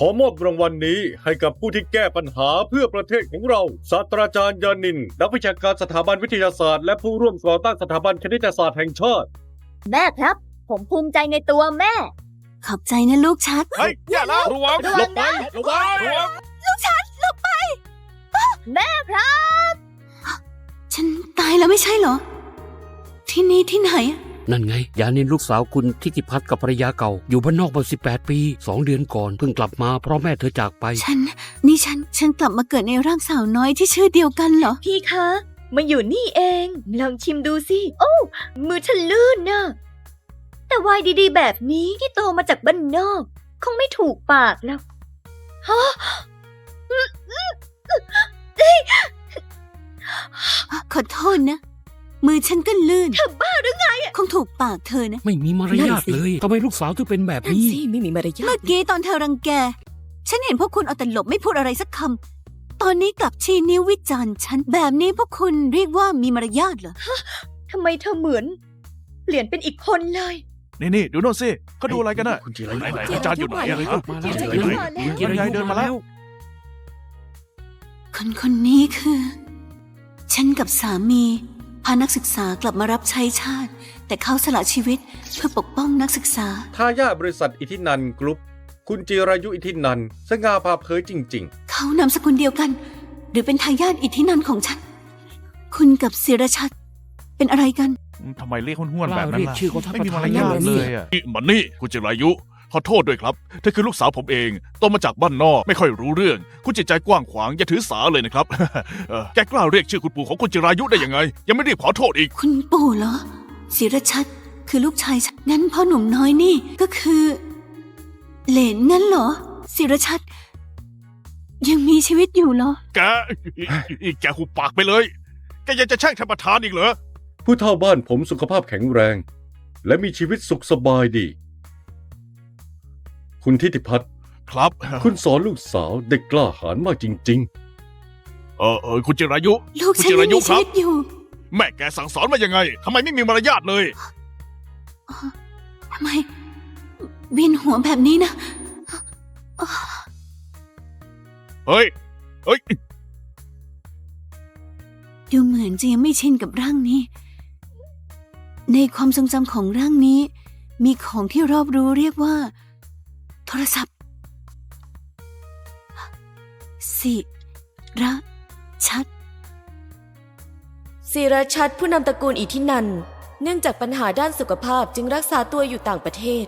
ขอมอบรางวัลนี้ให้กับผู้ที่แก้ปัญหาเพื่อประเทศของเรา ศาสตราจารย์ยานิน นักวิชาการสถาบันวิทยาศาสตร์ และผู้ร่วมก่อตั้งสถาบันคณิตศาสตร์แห่งชาติ แม่ครับ ผมภูมิใจในตัวแม่ ขอบใจนะลูกชัด เฮ้ยอย่าแล้วระวังระวังนะระวังระวังแม่ครับ ฉันตายแล้วไม่ใช่เหรอ ที่นี่ที่ไหนอะ นั่นไง ยานินลูกสาวคุณทิติพัฒน์กับภรรยาเก่า อยู่บ้านนอกมา18 ปี 2 เดือนก่อนเพิ่งกลับมาเพราะแม่เธอจากไป ฉัน นี่ฉัน ฉันกลับมาเกิดในร่างสาวน้อยที่ชื่อเดียวกันเหรอ พี่คะ มาอยู่นี่เอง ลองชิมดูสิ โอ้ มือฉันลื่นนะแต่วายดีๆ แบบนี้ที่โตมาจากบ้านนอก คงไม่ถูกปากแล้วฮะขอโทษนะ มือฉันก็ลื่น เธอบ้าหรือไงคงถูกปากเธอนะ ไม่มีมารยาทเลยทำไมลูกสาวถึงเป็นแบบนั่นนี้ สิไม่มีมารยาเมื่ทอกี้ตอนเธอรังแก ฉันเห็นพวกคุณเอาแต่หลบไม่พูดอะไรสักคำ ตอนนี้กลับชี้นิ้ววิจารณ์ฉัน แบบนี้พวกคุณเรียกว่ามีมารยาทเหรอ ทำไมเธอเหมือน เปลี่ยนเป็นอีกคนเลย นี่นี่ดูโน่นสิเขาดูอะไรกันน่ะ คุณจิรายุไหนไหนอาจารย์อยู่ไหนอะฮะ มาเดี๋แล้วยวเดี๋ยวจะเดี๋ยวมาแล้วเดี๋ยวยังไงเดินมาแล้ว คนคนนี้คือ ฉันกับสามีพานักศึกษากลับมารับใช้ชาติ แต่เขาสละชีวิตเพื่อปกป้องนักศึกษา ทายาทบริษัทอิทธินันกรุ๊ป คุณจิรายุอิทธินันสง่าผ่าเผยจริงๆเขานามสกุลเดียวกัน หรือเป็นทายาทอิทธินันของฉัน คุณกับศิรชัดเป็นอะไรกัน ทำไมเรียกห้วนๆแบบนั้นเรียกล่ะชื่อเขาทักไม่มีประมาธานรยาทนั่นเลน่ะสิยอะนี่มันนี่คุณจิรายุ ขอโทษด้วยครับเธอคือลูกสาวผมเองโตมาจากบ้านนอกไม่ค่อยรู้เรื่อง คุณจิตใจกว้างขวางอย่าถือสาเลยนะครับ เออแกกล้าเรียกชื่อคุณปู่ของคุณจิรายุได้ยังไง ยังไม่รีบขอโทษอีก คุณปู่เหรอศิรชัดคือลูกชายฉันงั้นพ่อหนุ่มน้อยนี่ก็คือ เหลนงั้นเหรอศิรชัด ยังมีชีวิตอยู่เหรอ แกอีกแกหุบปากไปเลย แกยังจะแช่งท่านประธานอีกเหรอ ผู้เฒ่าบ้านผมสุขภาพแข็งแรง และมีชีวิตสุขสบายดี คุณทิติพัฒน์ครับ คุณสอนลูกสาวเด็กกล้าหาญมากจริง เออเออคุณจิรายุ ลูกฉันคุณจิยังรายุมีครัชีบวิตอยู่ แม่แกสั่งสอนมายังไงทำไมไม่มีมารยาทเลย ทำไมเวียนหัวแบบนี้นะเฮ้ย เฮ้ย ดูเหมือนจะยังไม่ชินกับร่างนี้ ในความทรงจำของร่างนี้ มีของที่รอบรู้เรียกว่า โทรศัพท์สิระชัดศิรชัดผู้นำตระกูลอิทธินันท์เนื่องจากปัญหาด้านสุขภาพจึงรักษาตัวอยู่ต่างประเทศ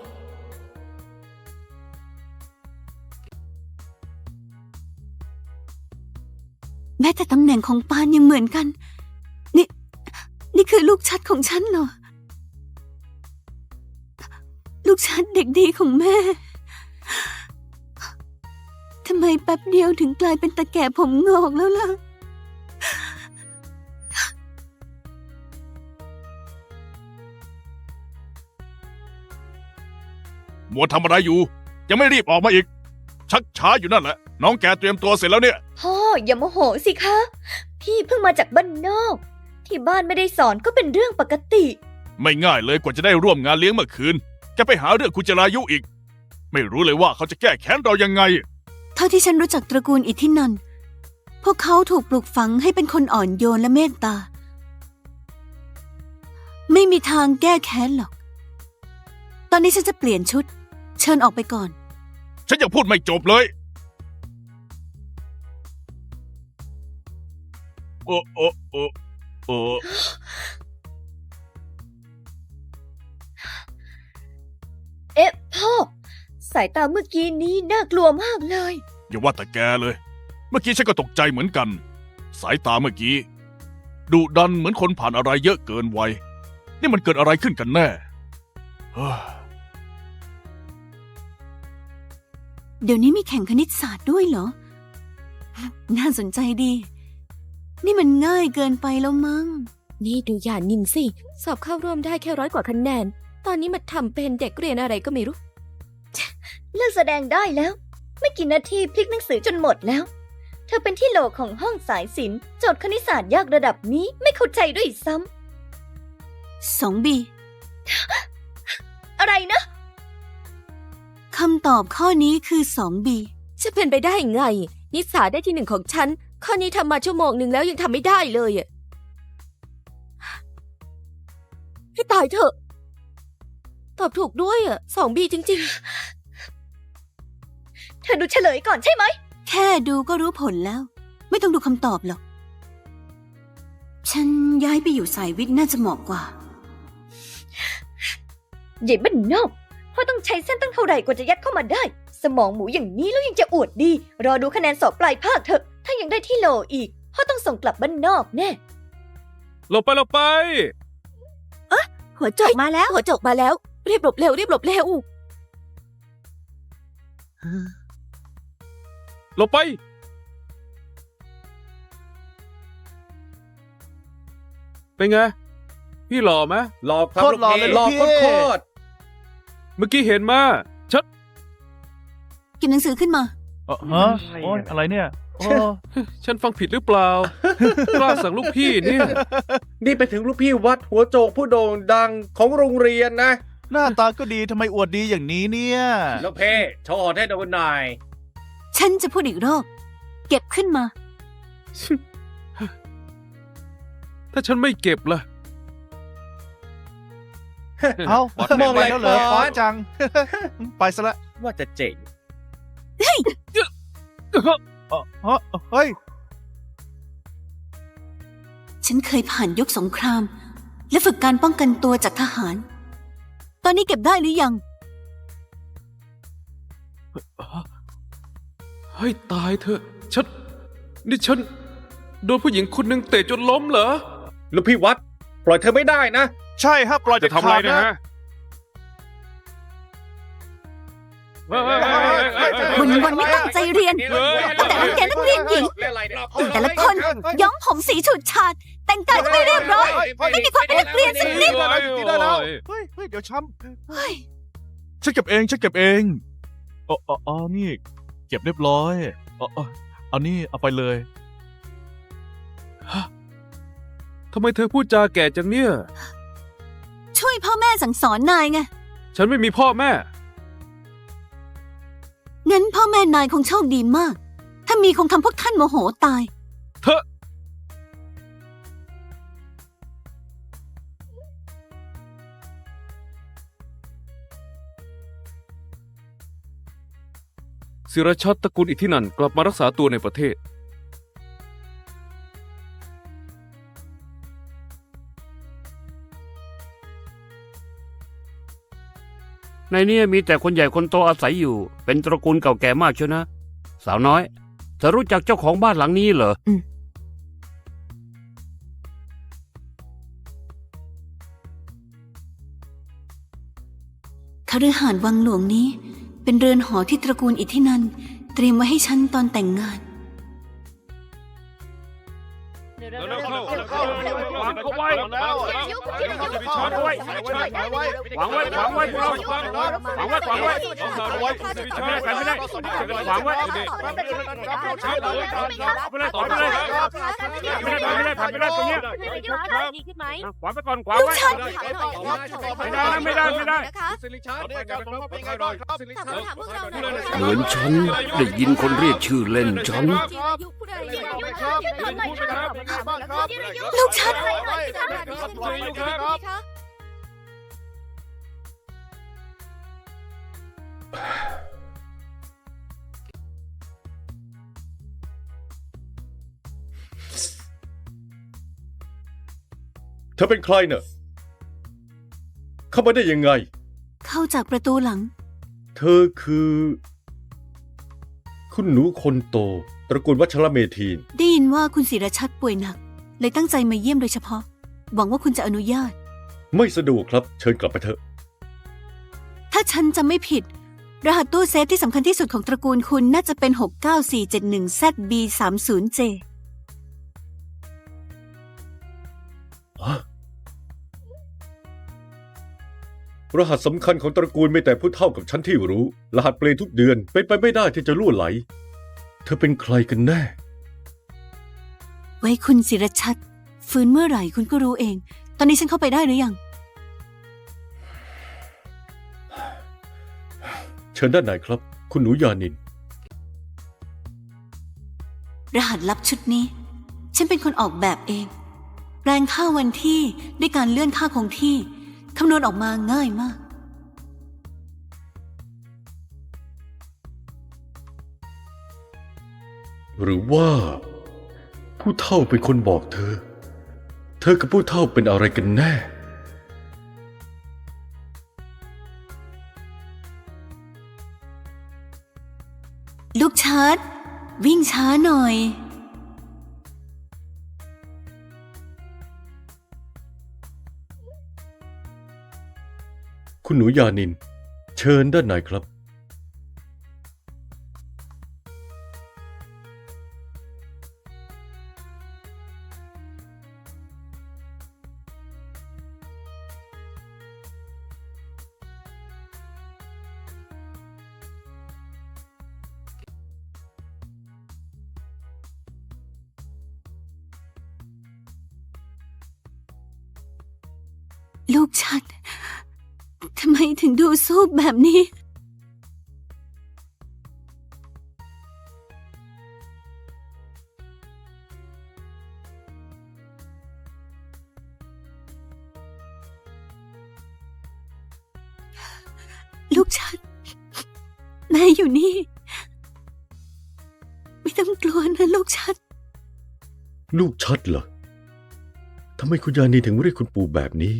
แม้แต่ตำแหน่งของปานยังเหมือนกัน นี่ นี่คือลูกชัดของฉันเหรอ ลูกชัดเด็กดีของแม่ทำ ไมแป๊บเดียวถึงกลายเป็นตะแก่ผมงอกแล้วล่ะมัวทำอะไรอยู่ ยังไม่รีบออกมาอีก ชักช้าอยู่นั่นแหละ น้องแกเตรียมตัวเสร็จแล้วเนี่ย พ่ออย่าโมโหสิคะ พี่เพิ่งมาจากบ้านนอก ที่บ้านไม่ได้สอนก็เป็นเรื่องปกติ ไม่ง่ายเลยกว่าจะได้ร่วมงานเลี้ยงเมื่อคืน แกไปหาเรื่องคุณจรายุอีก ไม่รู้เลยว่าเขาจะแก้แค้นเรายังไงเท่าที่ฉันรู้จักตระกูลอิทธินันท์พวกเขาถูกปลูกฝังให้เป็นคนอ่อนโยนและเมตตา ไม่มีทางแก้แค้นหรอก ตอนนี้ฉันจะเปลี่ยนชุด เชิญออกไปก่อน ฉันยังพูดไม่จบเลย โอ้โอ้โอ้โอ้เอ๊ะพ่อ สายตาเมื่อกี้นี้น่ากลัวมากเลย อย่าว่าแต่แกเลย เมื่อกี้ฉันก็ตกใจเหมือนกัน สายตาเมื่อกี้ดุดันเหมือนคนผ่านอะไรเยอะเกินวัย นี่มันเกิดอะไรขึ้นกันแน่เฮ้ยเดี๋ยวนี้มีแข่งคณิตศาสตร์ด้วยเหรอ น่าสนใจดี นี่มันง่ายเกินไปแล้วมั้ง นี่ดูหยานินสิ สอบเข้าร่วมได้แค่ร้อยกว่าคะแนน ตอนนี้มาทำเป็นเด็กเรียนอะไรก็ไม่รู้ เลิกแสดงได้แล้ว ไม่กี่นาทีพลิกหนังสือจนหมดแล้ว เธอเป็นที่โหลของห้องสายศิลป์โจทย์คณิตศาสตร์ยากระดับนี้ไม่เข้าใจด้วยซ้สองบีำอะไรนะคำตอบข้อนี้คือสองบีจะเป็นไปได้ไง นิสาได้ที่หนึ่งของฉัน ข้อนี้ทำมาชั่วโมงหนึ่งแล้วยังทำไม่ได้เลยอะให้ตายเถอะ ตอบถูกด้วยอะสองบีจริงเธอดูเฉลยก่อนใช่ไหม แค่ดูก็รู้ผลแล้ว ไม่ต้องดูคำตอบหรอก ฉันย้ายไปอยู่สายวิทย์น่าจะเหมาะกว่า ใหญ่บ้านนอกเพราะต้องใช้เส้นตั้งเท่าไหร่กว่าจะยัดเข้ามาได้ สมองหมูอย่างนี้แล้วยังจะอวดดี รอดูคะแนนสอบปลายภาคเถอะ ถ้ายังได้ที่โหลอีกพ่อต้องส่งกลับบ้านนอกแน่ หลบไปหลบไป หัวจบมาแล้วๆหัวจกมาแล้วรีบหลบเร็วรีบหลบเร็วห ลบไป เป็นไง พี่หล่อไหมหล่อครับโคตรหล่อเลย หล่อลูกพี่โคตรเมื่อกี้เห็นมาชัดเก็บหนังสือขึ้นมา เอ่อฮะโอ้ยอะไรเนี่ยโอ้ฉันฟังผิดหรือเปล่า กล้าสั่งลูกพี่เนี่ยนี่ไปถึงลูกพี่วัดหัวโจกผู้โด่งดังของโรงเรียนนะ หน้าตาก็ดีทำไมอวดดีอย่างนี้เนี่ย ลูกเพ่โชว์ให้ดูหน่อย ฉันจะพูดอีกรอบ เก็บขึ้นมา ถ้าฉันไม่เก็บล่ะ เอ้ามองไปอะไรแล้วเหรอก่อน ฟ้าจัง ไปซะละว่าจะเจ๋งเอ่อฮะเฮ้ย ฉันเคยผ่านยุคสงคราม และฝึกการป้องกันตัวจากทหาร ตอนนี้เก็บได้หรือยัง ให้ตายเถอะฉันนี่ฉัน โดนผู้หญิงคนหนึ่งเตะจนล้มเหรอลูกพี่วัด ปล่อยเธอไม่ได้นะ ใช่ฮะปล่อยจะเด็ดทำอะไรขาดนะนะฮะวันวันๆไม่ตั้งใจเรียนตั้งแต่นักเรียนนักเรียนหญิง แต่ละคนย้อมผมสีฉูดฉาดแต่งกายก็ไม่เรียบร้อย ไม่มีความเป็นนักเรียนสักนิดได้แล้วได้แล้วเฮ้ยเฮ้ยเดี๋ยวช้เฮ้ยฉันเก็บเองฉันเก็บเองอ๋ออ๋ออ๋อนี่ เก็บเรียบร้อยอ๋ออ๋อเอานี่เอาไปเลยทำไมเธอพูดจาแก่จังเนี่ย ช่วยพ่อแม่สั่งสอนนายไง ฉันไม่มีพ่อแม่ งั้นพ่อแม่นายคงโชคดีมาก ถ้ามีคงทำพวกท่านโมโหตาย เธอ ศิรชัดตระกูลอิทธินันท์กลับมารักษาตัวในประเทศ ในเนี้มีแต่คนใหญ่คนโตอาศัยอยู่ เป็นตระกูลเก่าแก่มากเชียวนะ สาวน้อย เธอรู้จักเจ้าของบ้านหลังนี้เหรอคฤหาสน์วังหลวงนี้ เป็นเรือนหอที่ตระกูลอิทธินันเตรียมไว้ให้ฉันตอนแต่งงาน วางเขาไว้วางไว้วางไว้วางไว้วางไว้วางไว้วางไว้วางไว้ไม่ได้วางไว้ช้าเลยไปเลยต่ อไปเลยไม่ได้ไม่ได้ผ่านไม่ได้ตรงนี้ดีขึ้นไหมขวางไปก่อนขวางไว้ไม่ได้ไม่ได้ไม่ได้สิริชาเป็นไงบ้างครับสิริชาเหมือนฉันได้ยินคนเรียกชื่อเล่นฉันจีรายุพูดอยลูกฉัน ธอเป็นใครเนอะเข้ามาได้ยังไง เข้าจากประตูหลัง เธอคือ คุณหนูคนโต ตระกูลวัชรเมธีน ได้ยินว่าคุณศิรชัดป่วยหนัก เลยตั้งใจมาเยี่ยมโดยเฉพาะ หวังว่าคุณจะอนุญาต ไม่สะดวกครับ เชิญกลับไปเถอะ ถ้าฉันจะไม่ผิด รหัสตู้เซฟที่สำคัญที่สุดของตระกูลคุณน่าจะเป็น 69471ZB30J รหัสสำคัญของตระกูลมีแต่ผู้เท่ากับฉันที่รู้ รหัสเปลี่ยนทุกเดือนเป็นไปไม่ได้ที่จะล่วไหล เธอเป็นใครกันแน่ ไว้คุณศิรชัดฟื้นเมื่อไหร่คุณก็รู้เอง ตอนนี้ฉันเข้าไปได้หรือยัง เชิญด้านในครับ คุณหนูยานิน รหัสลับชุดนี้ ฉันเป็นคนออกแบบเอง แปลงค่าวันที่ด้วยการเลื่อนค่าคงที่ คำนวณออกมาง่ายมาก หรือว่า ผู้เฒ่าเป็นคนบอกเธอ เธอกับผู้เฒ่าเป็นอะไรกันแน่ ลูกชัดวิ่งช้าหน่อย คุณหนูยานิน เชิญด้านในครับ ลูกชัด ทำไมถึงดูซูบแบบนี้ ลูกชัดแม่อยู่นี่ ไม่ต้องกลัวนะลูกชัดลูกชัดเหรอทำไมคุณยานินถึงเรียกคุณปู่แบบนี้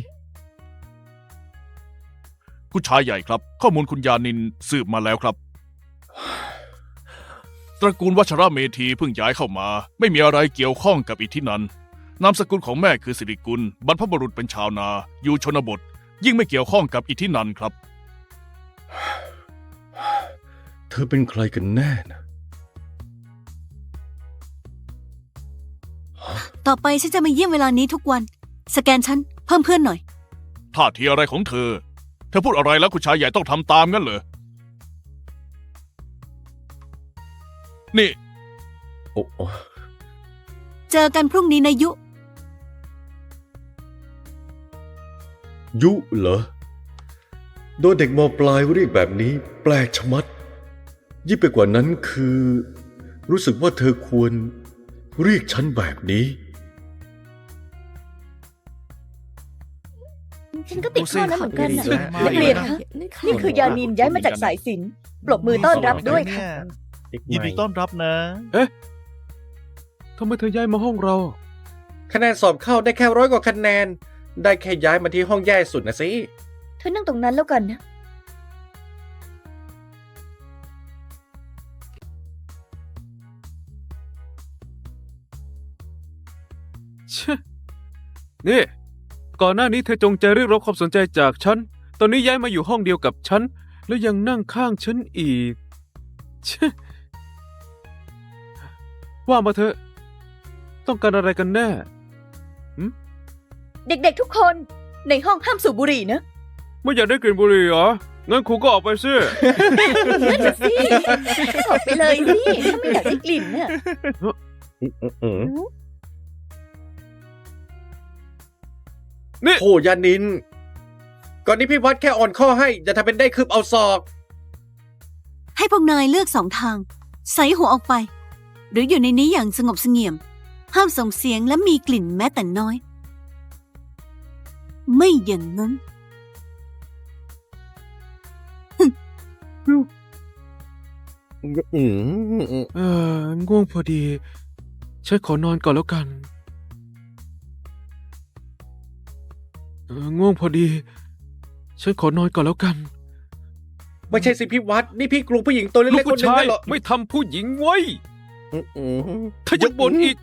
ผู้ชายใหญ่ครับ ข้อมูลคุณยานินสืบมาแล้วครับ ตระกูลวัชระเมธีเพิ่งย้ายเข้ามา ไม่มีอะไรเกี่ยวข้องกับอิทธินันนามสกุลของแม่คือสิริกุล บรรพบุรุษเป็นชาวนา อยู่ชนบท ยิ่งไม่เกี่ยวข้องกับอิทธินันครับ เธอเป็นใครกันแน่นะ ต่อไปฉันจะมาเยี่ยมเวลานี้ทุกวัน สแกนฉันเพิ่มเพื่อนหน่อย ท่าทีอะไรของเธอ เธอพูดอะไรแล้วคุณชายใหญ่ต้องทำตามงั้นเหรอ นี่ โอ้โอ้เจอกันพรุ่งนี้นะยุ ยุเหรอ โดนเด็กมปลายเรียกแบบนี้แปลกชะมัด ยิ่งไปกว่านั้นคือ รู้สึกว่าเธอควรเรียกฉันแบบนี้ ฉันก็ติดข้อนั้นเหมือนกันน่ะดูสินักเรียนคะนี่คือยานินย้ายมาจากสายสินปรบมือต้อนรับด้วยค่ะ ยินดีต้อนรับนะ ทำไมเธอย้ายมาห้องเรา คะแนนสอบเข้าได้แค่ร้อยกว่าคะแนน ได้แค่ย้ายมาที่ห้องแย่สุดนะสิ เธอนั่งตรงนั้นแล้วกันนะเชะนี่ ก่อนหน้านี้เธอจงใจเรียกร้องความสนใจจากฉัน ตอนนี้ย้ายมาอยู่ห้องเดียวกับฉัน แล้วยังนั่งข้างฉันอีกเชะว่ามาเถอะ ต้องการอะไรกันแน่ เด็กๆทุกคนในห้องห้ามสูบบุหรี่นะ ไม่อยากได้กลิ่นบุหรี่เหรอ งั้นครูก็ออกไปสิ นั่นน่ะสิ ออกไปเลยสิถ้าไม่อยากได้กลิ่นน่ะโอ้ยานิน ก่อนนี้พี่วัดแค่อ่อนข้อให้อย่าทำเป็นได้คืบเอาศอก ให้พวกนายเลือกสองทาง ใส่หัวออกไป หรืออยู่ในนี้อย่างสงบเสงี่ยม ห้ามส่งเสียงและมีกลิ่นแม้แต่น้อย ไม่อย่างนั้นเออง่วงพอดี ฉันขอนอนก่อนแล้วกัน ง่วงพอดี ฉันขอนอนก่อนแล้วกัน ไม่ใช่สิพี่วัด นี่พี่กลัวผู้หญิงตัวเล็ลูกกๆคนผู้หนึงชายนั่นเหรอไม่ทำผู้หญิงไว้ยอืมถ้ายังบ่นอีก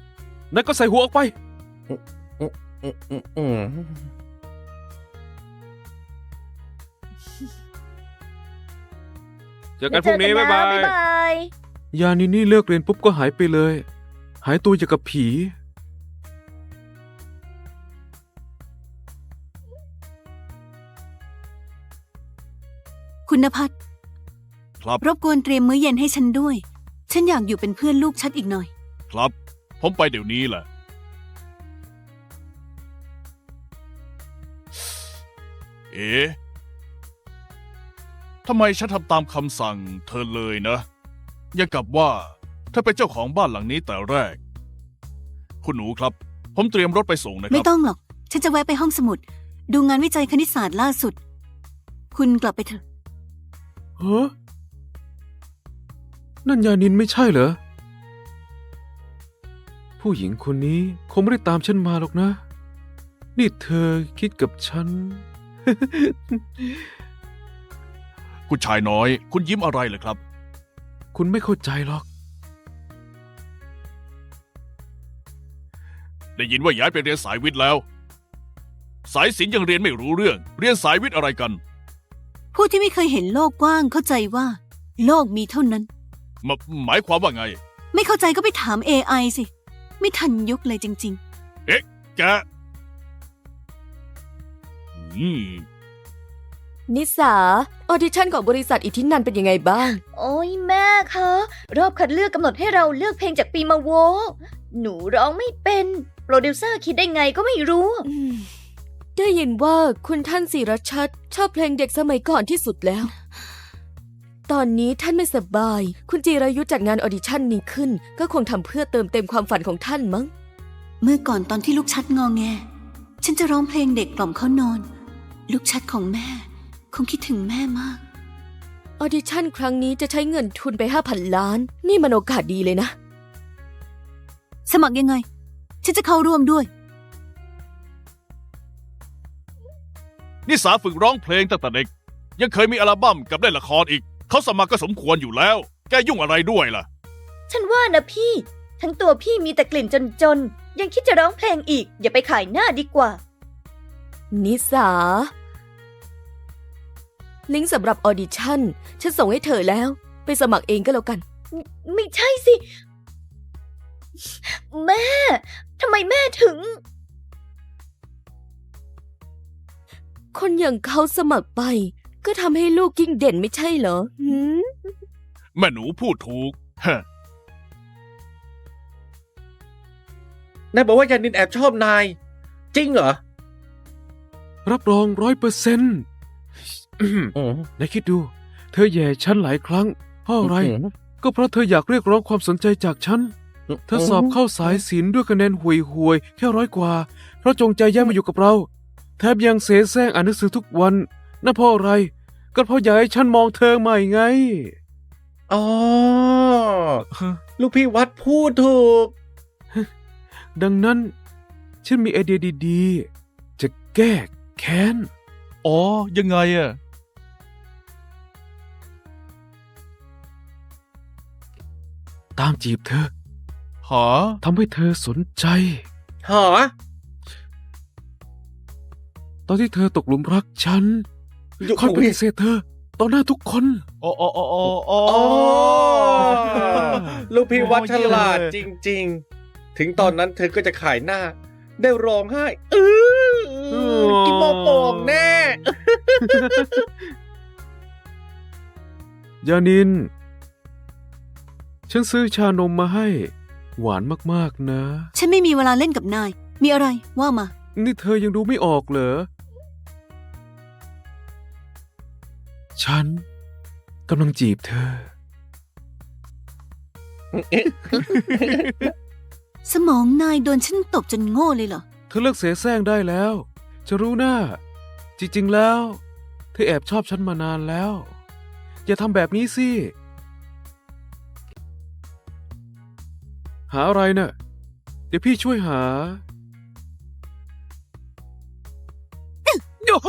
นั่นก็ใส่หัวออกไป อืมอืมเจอกันพรุ่งนี้บ๊ายบายบ๊ายบาย ยานินี่เลิกเรียนปุ๊บก็หายไปเลย หายตัวอย่างกับผี คุณพัฒน์ครับ รบกวนเตรียมมื้อเย็นให้ฉันด้วย ฉันอยากอยู่เป็นเพื่อนลูกชัดอีกหน่อย ครับ ผมไปเดี๋ยวนี้แหละ เอ๊ะทำไมฉันทำตามคำสั่งเธอเลยนะอย่างกับว่าถ้าเป็นเจ้าของบ้านหลังนี้แต่แรก คุณหนูครับ ผมเตรียมรถไปส่งนะคไม่รับ ต้องหรอก ฉันจะแวะไปห้องสมุด ดูงานวิจัยคณิตศาสตร์ล่าสุด คุณกลับไปเถอะ เฮ้นั่นยานินไม่ใช่เหรอ ผู้หญิงคนนี้คงไม่ได้ตามฉันมาหรอกนะ นี่เธอคิดกับฉัน คุณชายน้อย คุณยิ้มอะไรเหรอครับ คุณไม่เข้าใจหรอก ได้ยินว่าย้ายไปเรียนสายวิทย์แล้ว สายศิลป์ยังเรียนไม่รู้เรื่อง เรียนสายวิทย์อะไรกัน ผู้ที่ไม่เคยเห็นโลกกว้างเข้าใจว่า โลกมีเท่านั้นมาหมายความว่าไง ไม่เข้าใจก็ไปถาม AI สิ ไม่ทันยุคเลยจริงแกอืมนิสาออดิชั่นของบริษัทอิทธินันเป็นยังไงบ้าง โอ้ยแม่คะ รอบคัดเลือกกำหนดให้เราเลือกเพลงจากปีมาโว หนูร้องไม่เป็น โปรดิวเซอร์คิดได้ไงก็ไม่รู้ อืม ได้ยินว่าคุณท่านศิรชัดชอบเพลงเด็กสมัยก่อนที่สุดแล้ว ตอนนี้ท่านไม่สบาย คุณจีรายุจัดงานออดิชั่นนี้ขึ้น ก็คงทำเพื่อเติมเต็มความฝันของท่านมั้งๆเมื่อก่อนตอนที่ลูกชัดงองแง ฉันจะร้องเพลงเด็กกล่อมเขานอน ลูกชัดของแม่ คงคิดถึงแม่มาก ออดิชั่นครั้งนี้จะใช้เงินทุนไปห้าพันล้าน นี่มันโอกาสดีเลยนะ สมัครยังไง ฉันจะเข้าร่วมด้วย นิสาฝึกร้องเพลงตั้งแต่เด็ก ยังเคยมีอัลบั้มกับเล่นละครอีก เขาสมัครก็สมควรอยู่แล้ว แกยุ่งอะไรด้วยล่ะ ฉันว่านะพี่ ทั้งตัวพี่มีแต่กลิ่นจนๆ ยังคิดจะร้องเพลงอีก อย่าไปขายหน้าดีกว่า นิสา ลิงก์สำหรับออดิชั่น ฉันส่งให้เธอแล้ว ไปสมัครเองก็แล้วกัน ไม่ใช่สิ แม่ทำไมแม่ถึง คนอย่างเขาสมัครไป ก็ทำให้ลูกยิ่งเด่นไม่ใช่เหรอหืมแม่หนูพูดถูกฮะนายบอกว่ายานินแอบชอบนาย จริงเหรอรับรองร้อยเปอร์เซ็นต์นายคิดดู เธอแย่ฉันหลายครั้งเพราะอะไร ก็เพราะเธออยากเรียกร้องความสนใจจากฉัน เธอสอบเข้าสายศิลป์ด้วยคะแนนห่วยห่วยๆแค่ร้อยกว่า เพราะจงใจย้ายมาอยู่กับเรา แทบยังเสแสร้งอ่านหนังสือทุกวันนั่นเพราะอะไร ก็เพราะอยากให้ฉันมองเธอใหม่ไง อ๋อ ลูกพี่วัดพูดถูก ดังนั้น ฉันมีไอเดียดีๆ จะแก้แค้น อ๋อ ยังไงอะตามจีบเธอ หาทำให้เธอสนใจหอ ตอนที่เธอตกหลุมรักฉันอยู่ค่อยปฏิเสธเธอต่อหน้าทุกคนอ๋ออ๋ออ๋ออ๋ออ๋ออ๋อลูกพี่วัดฉลาดจริง ๆ ถึงตอนนั้นเธอก็จะขายหน้า ได้ร้องไห้เออกินโมโป่งแน่ ยานิน ฉันซื้อชานมมาให้ หวานมากๆนะ ฉันไม่มีเวลาเล่นกับนาย มีอะไรว่ามา นี่เธอยังดูไม่ออกเหรอ ฉันกำลังจีบเธอ สมองนายโดนฉันตบจนโง่เลยเหรอ เธอเลิกเสแสร้งได้แล้ว จะรู้หน้า จริงๆแล้ว เธอแอบชอบฉันมานานแล้ว อย่าทำแบบนี้สิ หาอะไรเนะ่ะเดี๋ยวพี่ช่วยหาโอ้โห